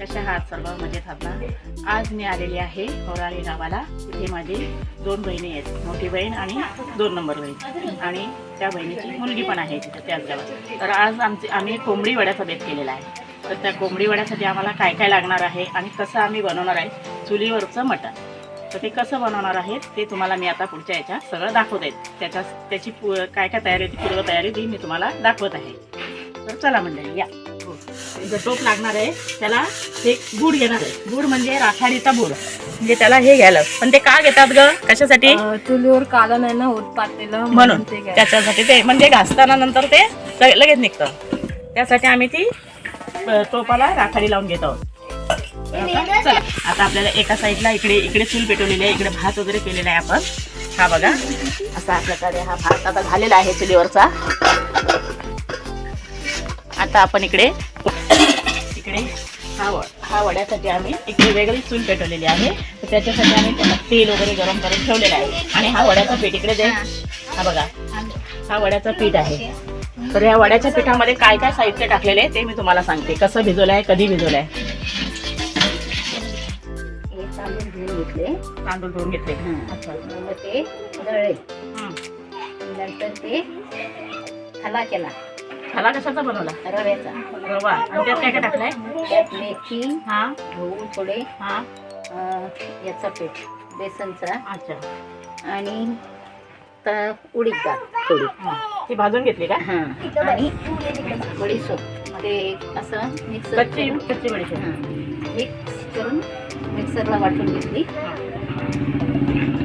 कशा आहात सर्व? मजेत आपला आज मी आलेली आहे होराळी गावाला. तिथे माझी दोन बहिणी आहेत मोठी बहीण आणि दोन नंबर बहीण. आणि त्या बहिणीची मुलगी पण आहे तिथे त्याच गावात. तर आज आमचे आम्ही कोंबडी वड्याचा बेत केलेला आहे. तर त्या कोंबडी वड्यासाठी आम्हाला काय काय लागणार आहे आणि कसं आम्ही बनवणार आहे? चुलीवरचं मटण. तर ते कसं बनवणार आहे ते तुम्हाला मी आता पुढच्या याच्यात सगळं दाखवत आहे. त्याच्या त्याची पु काय काय तयारी होती पूर्व तयारी ती मी तुम्हाला दाखवत आहे. तर चला मंडळी या. जो टोप लागणार आहे त्याला ते गुड घेणार आहे. गुड म्हणजे राखाडीचा बुड म्हणजे त्याला हे घ्यायला. पण ते का घेतात ग? कशासाठी? चुलीवर काला नाही ना होत पातेलं म्हणून. त्याच्यासाठी ते म्हणजे घासताना नंतर ते लगेच निघतं. त्यासाठी आम्ही ती टोपाला राखाडी लावून घेत आहोत. चला. आता आपल्याला एका साईडला इकडे इकडे चूल पेटवलेली आहे इकडे भात वगैरे केलेला आहे आपण. हा बघा. असा आपल्याकडे हा भात आता झालेला आहे चुलीवरचा. आता आपण इकडे इकडे हा वड हा वड्यासाठी आम्ही इकडे वेगळी चूल पेटवलेली आहे. तर त्याच्यासाठी आम्ही त्याला तेल वगैरे गरम करून ठेवलेलं आहे. आणि हा वड्याचा पीठ इकडे दे. हा बघा. हा वड्याचा पीठ आहे. तर या वड्याच्या पिठामध्ये काय काय साहित्य टाकलेले आहे ते मी तुम्हाला सांगते. कसं भिजवलं आहे कधी भिजवलं आहे तांदूळ घेऊन घेतले. तांदूळ धुवून घेतले. ते दळले हं. नंतर ते खला केला. खाला कशाचा बनवला? रव्याचा. रवा. आणि त्यात काय काय टाकलंय? त्यात मेथी हा. गहू थोडे हा. अं, याचा पीठ बेसनचा. अच्छा. आणि त- उडीद डाळ. थोडी. हं. ती भाजून घेतली का? हां. आणि बडीशोप. ते असं मिक्सर कच्ची कच्ची बडीशेप. हां. मिक्स करून मिक्सरला वाटून घेतली.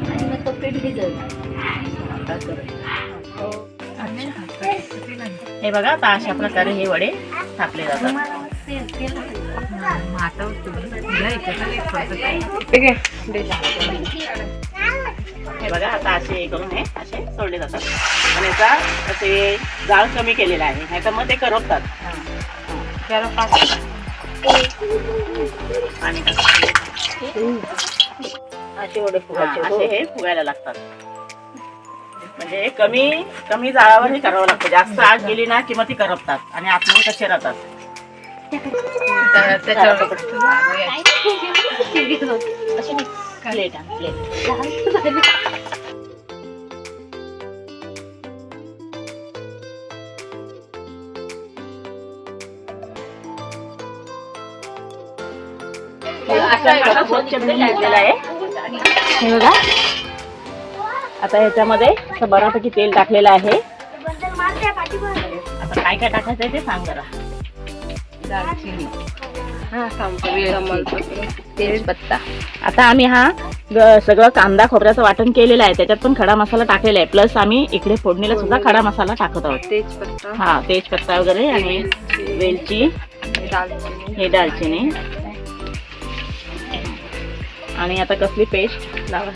आणि मग तो पीठ भिजवला. हे बघा आता अशा प्रकारे हे वडे थापले जातात. हे बघा आता असे हे करून हे असे सोडले जातात. आणि याचा असे जाळ कमी केलेला आहे. नाही तर मग ते करपतात. आणि असे वडे फुगायचे. हो. असे हे फुगायला लागतात. म्हणजे कमी कमी जाळावर हे करावं लागतं. जास्त आग गेली ना की मग ती करपतात आणि आतमध्ये कसे राहतात प्लेट प्लेट स्वच्छ आहे आता ह्याच्यामध्ये असं बऱ्यापैकी तेल टाकलेलं आहे. आता काय काय टाकायचं आहे ते सांग जरा. दालचिनी. हा तेजपत्ता. आता आम्ही हा सगळं कांदा खोबऱ्याचं वाटण केलेलं आहे. त्याच्यात पण खडा मसाला टाकलेला आहे. प्लस आम्ही इकडे फोडणीला सुद्धा खडा मसाला टाकत आहोत. तेजपत्ता. हा तेजपत्ता वगैरे आणि वेलची. हे दालचिनी. आणि आता कसली पेस्ट? लावा.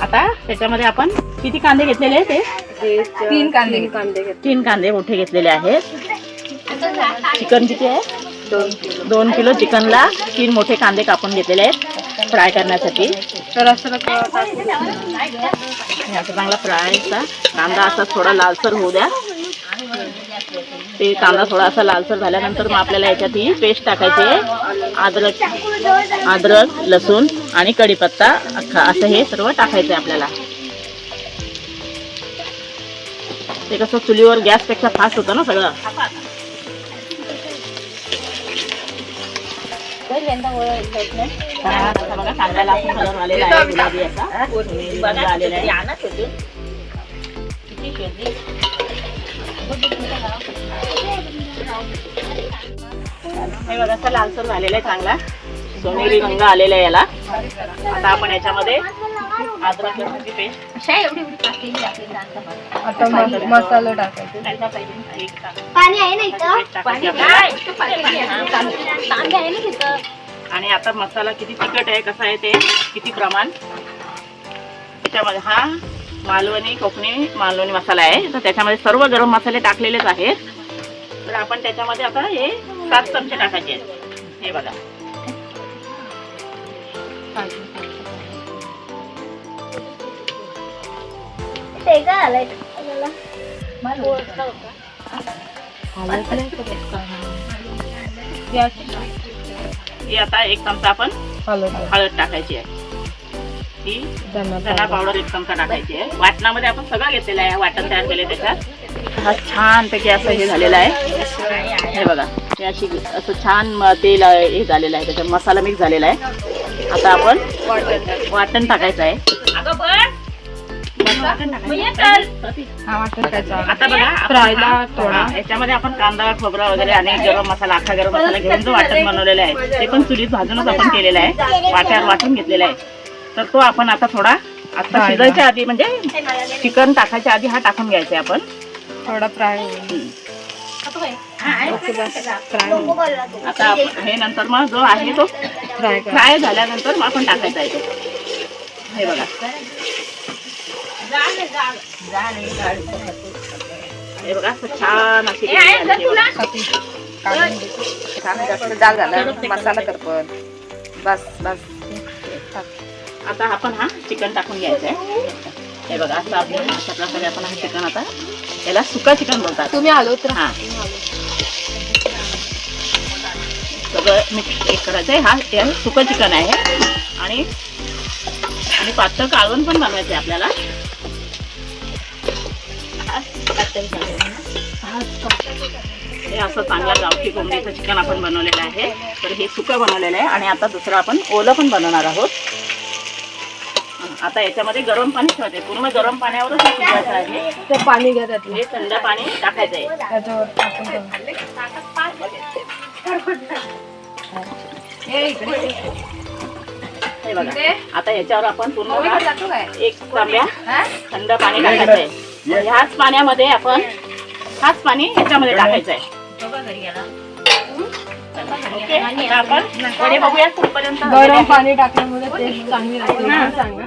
आता त्याच्यामध्ये आपण किती कांदे घेतलेले ते तीन कांदे तीन कांदे मोठे घेतलेले आहेत. चिकन किती आहे? दोन किलो. चिकनला तीन मोठे कांदे कापून घेतलेले आहेत फ्राय करण्यासाठी. तर असं चांगला फ्रायचा कांदा असा थोडा लालसर होऊ द्या. ते कांदा थोडा असा लालसर झाल्यानंतर मग आपल्याला याच्यात ही पेस्ट टाकायची आहे. अद्रक अद्रक लसूण आणि कढीपत्ता अख्खा असं हे सर्व टाकायचं आहे आपल्याला. ते कसं चुलीवर गॅसपेक्षा फास्ट होतं ना सगळं. बघा कांद्याला कलर आलेला आहे गुलाबी असा आलेला आहे हे बघा असं लालसर झालेला आहे चांगला. सोनेरी रंग आलेला आहे याला. आता आपण याच्यामध्ये अद्रक लसूणची पेस्ट आता मस- मसाला टाकायचे. पाणी आहे ना इथं? पाणी कांदे आहे. ना तिथं आणि आता मसाला किती तिखट आहे कसा आहे ते किती प्रमाण? त्याच्यामध्ये हा मालवणी कोकणी मालवणी मसाला आहे. तर त्याच्यामध्ये सर्व गरम मसाले टाकलेलेच आहेत. तर आपण त्याच्यामध्ये आता हे सात चमचे टाकायचे आहेत. हे बघा. ते का आलंय आता एक चमचा आपण हळद टाकायची आहे. ही धना पावडर एक चमचा टाकायची आहे. वाटणामध्ये आपण सगळं घेतलेलं आहे वाटण तयार केले त्याच्यात. हा छानपैकी असं हे झालेलं आहे. हे बघा हे अशी असं छान तेल हे झालेलं आहे त्याच्यात मसाला मिक्स झालेला आहे. आता आपण वाटण टाकायचं आहे. आता बघा हा- हा, याच्यामध्ये आपण कांदा खोबरा वगैरे आणि गरम मसाला अख्खा गरम मसाला घेऊन जो वाटण बनवलेला आहे ते पण चुलीत भाजूनच आपण केलेलं आहे. वाट्यावर वाटून घेतलेला आहे. तर तो आपण आता थोडा आता शिजायच्या आधी म्हणजे चिकन टाकायच्या आधी हा टाकून घ्यायचा आहे आपण थोडा फ्राय आता आपण- हे नंतर मग जो आहे तो फ्राय फ्राय झाल्यानंतर मग आपण टाकायचा आहे तो हे बघा हे बघा असं छान अशी. छान जास्त जाळ झाला मसाला कर पण बस बस आता आपण हा चिकन टाकून घ्यायचा आहे हे बघा असं आपण अशा प्रकारे आपण हा चिकन आता याला सुका चिकन बोलतात. तुम्ही आलो तर हा. सगळं मिक्स एक करायचं आहे हा हे सुकं चिकन आहे. आणि आणि पातळ कालवण पण बनवायचं आहे आपल्याला. हे असं चांगलं गावठी कोंबडीचं चिकन आपण बनवलेलं आहे. तर हे सुकं बनवलेलं आहे. आणि आता दुसरं आपण ओलं पण बनवणार आहोत. आता याच्यामध्ये गरम पाणी ठेवते पूर्ण गरम पाण्यावरच हे शिजवायचं आहे. ते पाणी घ्या त्यातलं. हे थंड पाणी टाकायचं आहे. त्याच्यावर टाकून ठेवा. हे बघा. आता याच्यावर आपण पूर्ण जातो काय? एक तांब्या थंड पाणी टाकायचं आहे. ह्याच पाण्यामध्ये आपण हाच पाणी ह्याच्यामध्ये टाकायचं आहे. आपण वडे बघूया कुठपर्यंत गरम. पाणी टाकल्यामुळे टेस्ट चांगली लागते. सांगा.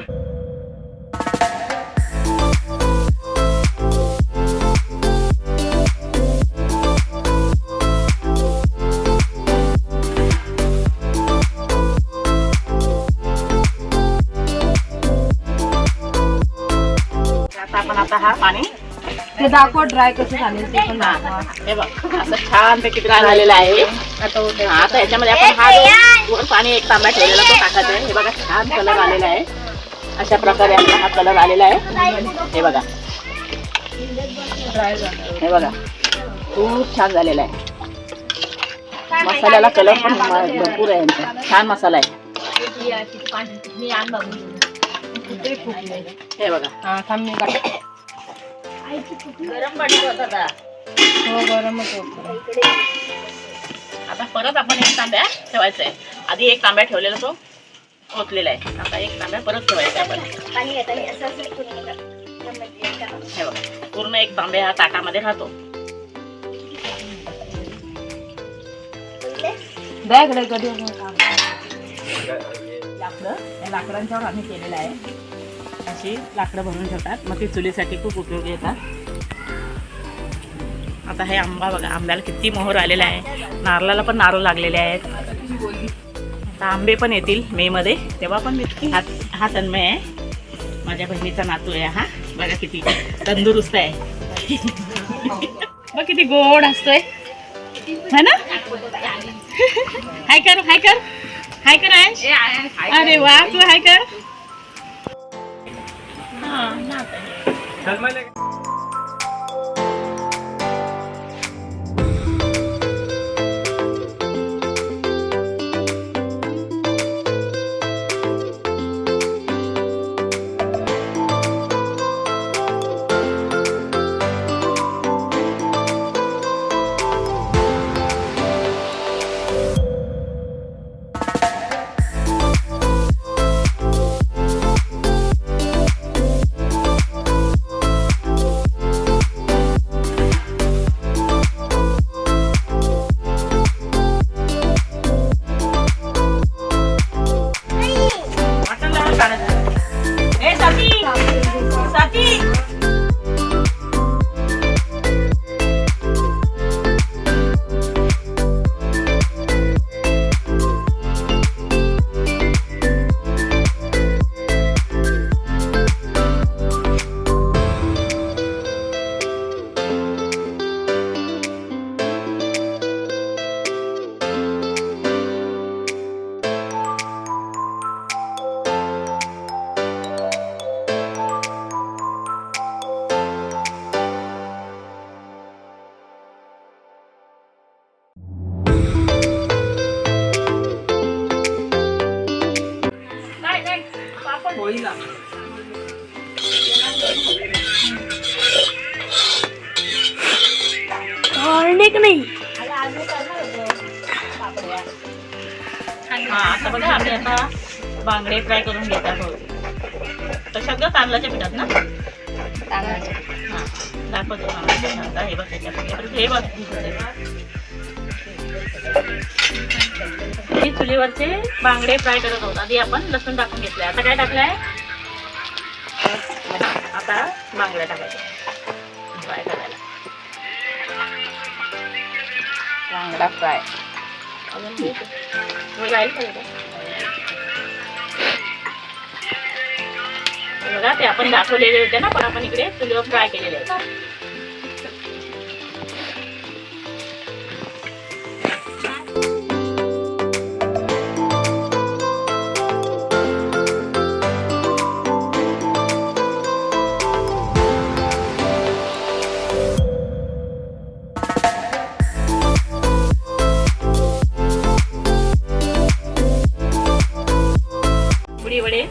ते दाखव ड्राय कसं झाले ते पण हा, दाखवा. हे बघ असं छान पैकी ड्राय झालेलं आहे. हा, आता याच्यामध्ये आपण हा जो वर पाणी एक तांब्या ठेवलेला तो टाकायचा आहे. हे बघा छान कलर आलेला आहे. अशा प्रकारे आपला हा कलर आलेला आहे. हे बघा. ड्राय झालं हे बघा. खूप छान झालेला आहे. मसाल्याला कलर पण म- भरपूर आहे यांचा. छान मसाला आहे. ते हे बघा. हा थांब मी गरम पाणी होता हो गरमच होतं आता परत आपण एक तांब्या ठेवायचा आहे. आधी एक तांब्या ठेवलेला तो ओतलेला आहे. आता एक तांब्या परत ठेवायचा आहे आपण. पूर्ण एक तांब्या हा ताटामध्ये राहतो. द्या इकडे कधी. लाकडं या लाकडांच्यावर आम्ही केलेलं आहे. अशी लाकडं भरून ठेवतात. मग ती चुलीसाठी खूप उपयोगी येतात. आता हे आंबा बघा आंब्याला किती मोहर आलेला आहे. नारळाला पण नारळ लागलेले आहेत. आता आंबे पण येतील मेमध्ये तेव्हा पण मी हा हा तन्मय आहे. माझ्या बहिणीचा नातू आहे हा. बघा किती तंदुरुस्त आहे. बघ किती गोड असतोय. है ना? हाय कर हाय कर. हाय कर आयश. अरे वा तू हाय कर. Sharma apa lo hilang Cornic nih. हा आता बघा आम्ही आता बांगडे फ्राय करून घेत आहोत तर सगळं तांदळाच्या पिठात ना तांदळाच्या हां दाखवतो हे बघ त्याच्यामध्ये हे बघ मी चुलीवरचे बांगडे फ्राय करत आहोत. आधी आपण लसूण टाकून घेतलंय. आता काय टाकलंय? आता बांगड्या टाकायच्या फ्राय करायला. बांगडा फ्राय. जाईल बघा ते आपण दाखवलेले होते ना पण आपण इकडे चुलीवर फ्राय केलेले आहेत.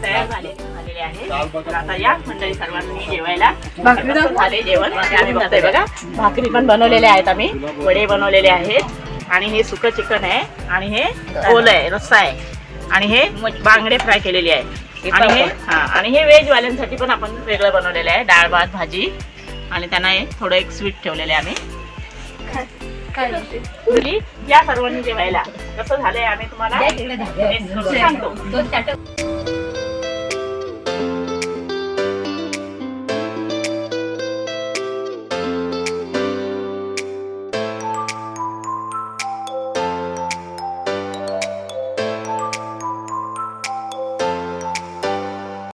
तयार झाले झालेले आहेत तर आता या मंडळी सर्वांनी जेवायला झाले जेवण. ते बघा भाकरी पण बनवलेले आहेत आम्ही. वडे बनवलेले आहेत. आणि हे सुकं चिकन आहे. आणि हे ओल आहे रस्सा आहे. आणि हे बांगडे फ्राय केलेले आहे. आणि हे हा आणि हे व्हेज वाल्यांसाठी पण आपण वेगळं बनवलेलं आहे. डाळ भात भाजी. आणि त्यांना हे थोडं एक स्वीट ठेवलेलं आहे आम्ही. या सर्वांनी जेवायला. कसं झालंय आम्ही तुम्हाला सांगतो.